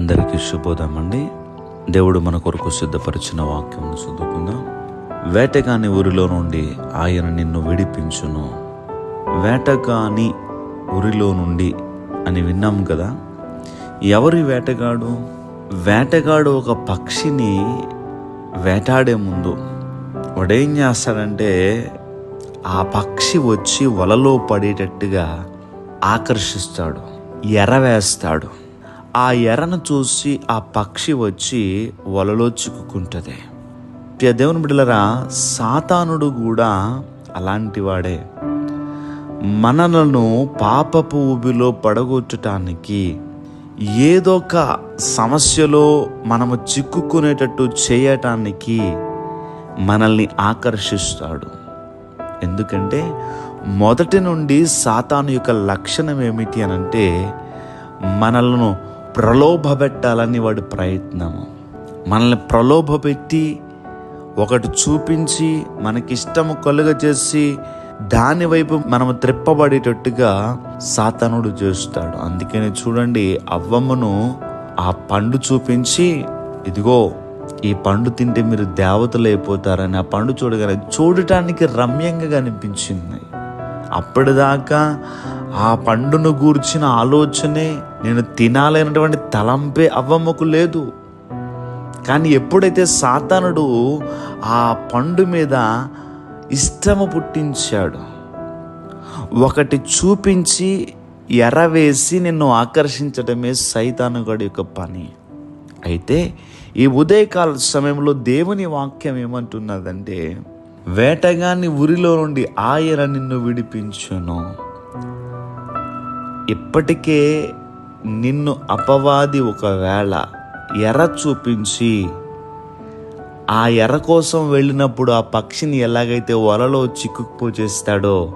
అందరికీ శుభోదయం అండి దేవుడు మన కొరకు సిద్ధపరిచిన వాక్యం చదువుకుందాం. వేటగాని ఊరిలో నుండి ఆయన నిన్ను విడిపించును. వేటగాని ఊరిలో నుండి అని విన్నాం కదా. ఎవరి వేటగాడు? వేటగాడు ఒక పక్షిని వేటాడే ముందు వాడేం చేస్తాడంటే ఆ పక్షి వచ్చి వలలో పడేటట్టుగా ఆకర్షిస్తాడు ఎర వేస్తాడు ఆ ఎరను చూసి ఆ పక్షి వచ్చి వలలో చిక్కుకుంటుంది. ప్రియ దేవుని బిడ్డలరా సాతానుడు కూడా అలాంటివాడే మనలను పాపపు ఊబిలో పడగొట్టడానికి ఏదో ఒక సమస్యలో మనము చిక్కుకునేటట్టు చేయటానికి మనల్ని ఆకర్షిస్తాడు. ఎందుకంటే మొదటి నుండి సాతాను యొక్క లక్షణం ఏమిటి అని అంటే మనలను ప్రలోభపెట్టాలని వాడి ప్రయత్నము. మనల్ని ప్రలోభపెట్టి ఒకటి చూపించి మనకిష్టము కలుగజేసి దాని వైపు మనము త్రిప్పబడేటట్టుగా సాతనుడు చేస్తాడు. అందుకని చూడండి అవ్వమ్మను ఆ పండు చూపించి ఇదిగో ఈ పండు తింటే మీరు దేవతలు అయిపోతారని ఆ పండు చూడగానే చూడటానికి రమ్యంగా కనిపించింది. అప్పటిదాకా ఆ పండును గూర్చిన ఆలోచనే నేను తినాలనేటువంటి తలంపే అవ్వమ్మకు లేదు. కానీ ఎప్పుడైతే సాతానుడు ఆ పండు మీద ఇష్టము పుట్టించాడు ఒకటి చూపించి ఎరవేసి నిన్ను ఆకర్షించడమే సైతానుగడి యొక్క పని. అయితే ఈ ఉదయకాల సమయంలో దేవుని వాక్యం ఏమంటున్నదంటే వేటగాన్ని ఉరిలో నుండి ఆయన నిన్ను విడిపించును. ఇప్పటికే నిన్ను అపవాది ఒకవేళ ఎర్ర చూపించి ఆ ఎర్ర కోసం వెళ్ళినప్పుడు ఆ పక్షిని ఎలాగైతే వలలో చిక్కుకుపో చేస్తాడో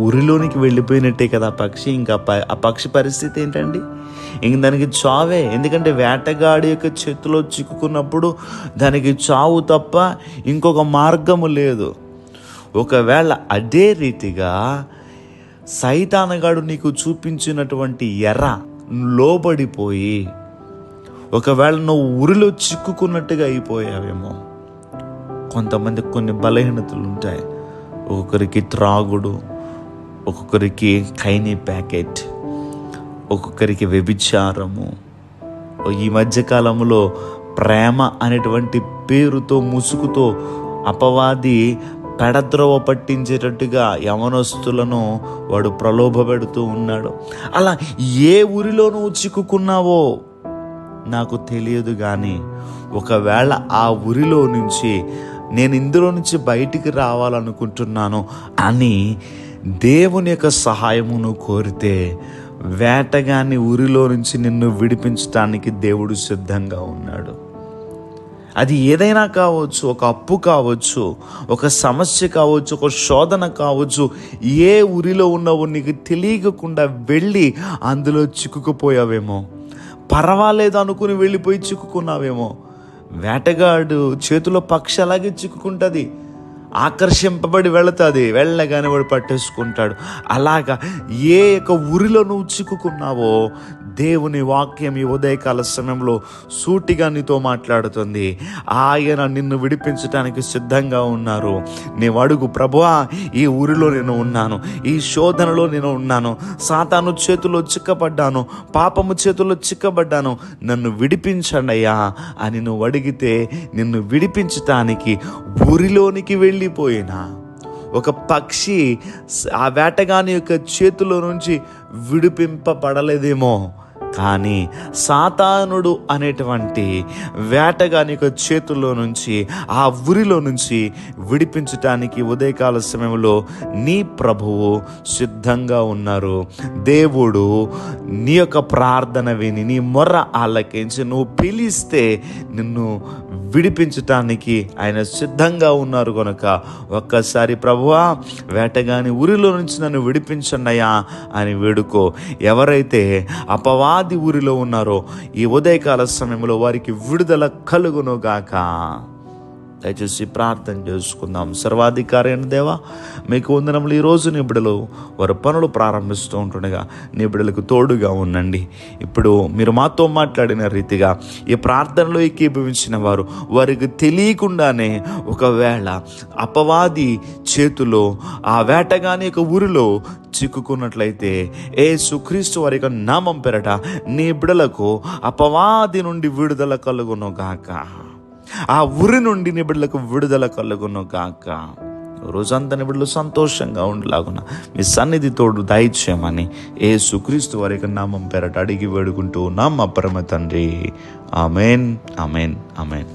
ఉరిలోనికి వెళ్ళిపోయినట్టే కదా ఆ పక్షి. ఇంకా ప- ఆ పక్షి పరిస్థితి ఏంటండి? ఇంక దానికి చావే. ఎందుకంటే వేటగాడి యొక్క చేతిలో చిక్కుకున్నప్పుడు దానికి చావు తప్ప ఇంకొక మార్గము లేదు. ఒకవేళ అదే రీతిగా సైతానగాడు నీకు చూపించినటువంటి ఎర్ర లోబడిపోయి ఒకవేళ నువ్వు ఉరిలో చిక్కుకున్నట్టుగా అయిపోయావేమో. కొంతమంది కొన్ని బలహీనతలు ఉంటాయి. ఒక్కొక్కరికి త్రాగుడు ఒక్కొక్కరికి ఖైనీ ప్యాకెట్ ఒక్కొక్కరికి వ్యభిచారము. ఈ మధ్యకాలంలో ప్రేమ అనేటువంటి పేరుతో ముసుగుతో అపవాది పెడద్రోవ పట్టించేటట్టుగా యవనస్తులను వాడు ప్రలోభ పెడుతూ ఉన్నాడు. అలా ఏ ఊరిలో నువ్వు చిక్కుకున్నావో నాకు తెలియదు కానీ ఒకవేళ ఆ ఊరిలో నుంచి నేను ఇందులో నుంచి బయటికి రావాలనుకుంటున్నాను అని దేవుని యొక్క సహాయమును కోరితే వేటగాని ఊరిలో నుంచి నిన్ను విడిపించడానికి దేవుడు సిద్ధంగా ఉన్నాడు. అది ఏదైనా కావచ్చు ఒక అప్పు కావచ్చు ఒక సమస్య కావచ్చు ఒక శోధన కావచ్చు ఏ ఊరిలో ఉన్నావో నీకు తెలియకుండా వెళ్ళి అందులో చిక్కుకుపోయావేమో. పర్వాలేదు అనుకుని వెళ్ళిపోయి చిక్కుకున్నావేమో. వేటగాడు చేతిలో పక్షి అలాగే చిక్కుకుంటుంది. ఆకర్షింపబడి వెళుతుంది. వెళ్ళగానే వాడు పట్టేసుకుంటాడు. అలాగా ఏ యొక్క ఊరిలో నువ్వు చిక్కుకున్నావో దేవుని వాక్యం ఈ ఉదయకాల సమయంలో సూటిగా నీతో మాట్లాడుతుంది. ఆయన నిన్ను విడిపించడానికి సిద్ధంగా ఉన్నారు. నీవు అడుగు ప్రభువా ఈ ఊరిలో నేను ఉన్నాను. ఈ శోధనలో నేను ఉన్నాను. సాతాను చేతిలో చిక్కబడ్డాను. పాపము చేతిలో చిక్కబడ్డాను. నన్ను విడిపించండి అయ్యా అని నువ్వు అడిగితే నిన్ను విడిపించటానికి ఊరిలోనికి వెళ్ళిపోయినా ఒక పక్షి ఆ వేటగాని యొక్క చేతిలో నుంచి విడిపింపబడలేదేమో. కానీ సాతానుడు అనేటువంటి వేటగాని యొక్క చేతుల్లో నుంచి ఆ ఉరిలో నుంచి విడిపించటానికి ఉదయకాల సమయంలో నీ ప్రభువు సిద్ధంగా ఉన్నారు. దేవుడు నీ యొక్క ప్రార్థన విని నీ మొర్ర ఆలకించి నువ్వు పిలిస్తే నిన్ను విడిపించటానికి ఆయన సిద్ధంగా ఉన్నారు కనుక ఒక్కసారి ప్రభువా వేటగాని ఊరిలో నుంచి నన్ను విడిపించండి అయ్యా అని వేడుకో. ఎవరైతే అపవా ఆది ఊరిలో ఉన్నారో ఈ ఉదయకాల సమయంలో వారికి విడుదల కలుగును గాక దయచేసి ప్రార్థన చేసుకుందాం. సర్వాధికారి అయిన దేవా మీకు వందనములు. ఈ రోజు వారి పనులు ప్రారంభిస్తూ ఉంటుండగా నిబిడలకు తోడుగా ఉండండి. ఇప్పుడు మీరు మాతో మాట్లాడిన రీతిగా ఈ ప్రార్థనలో ఏకీభవించిన వారు వారికి తెలియకుండానే ఒకవేళ అపవాది చేతిలో ఆ వేటగాని యొక్క ఊరిలో చిక్కుకున్నట్లయితే ఏ సుక్రీస్తు వారి యొక్క నామం పెరట నీ బిడలకు అపవాది నుండి విడుదల కలుగును గాక. ఆ ఉరి నుండి నీ విడుదల కలుగును గాక. రోజంతా నీ సంతోషంగా ఉండలాగున మీ సన్నిధి తోడు దయచేయమని ఏ సుక్రీస్తు వారికి నామం పెరట అడిగి వేడుకుంటూ ఉన్నాం మా పరమ తండ్రి. Amen amen amen.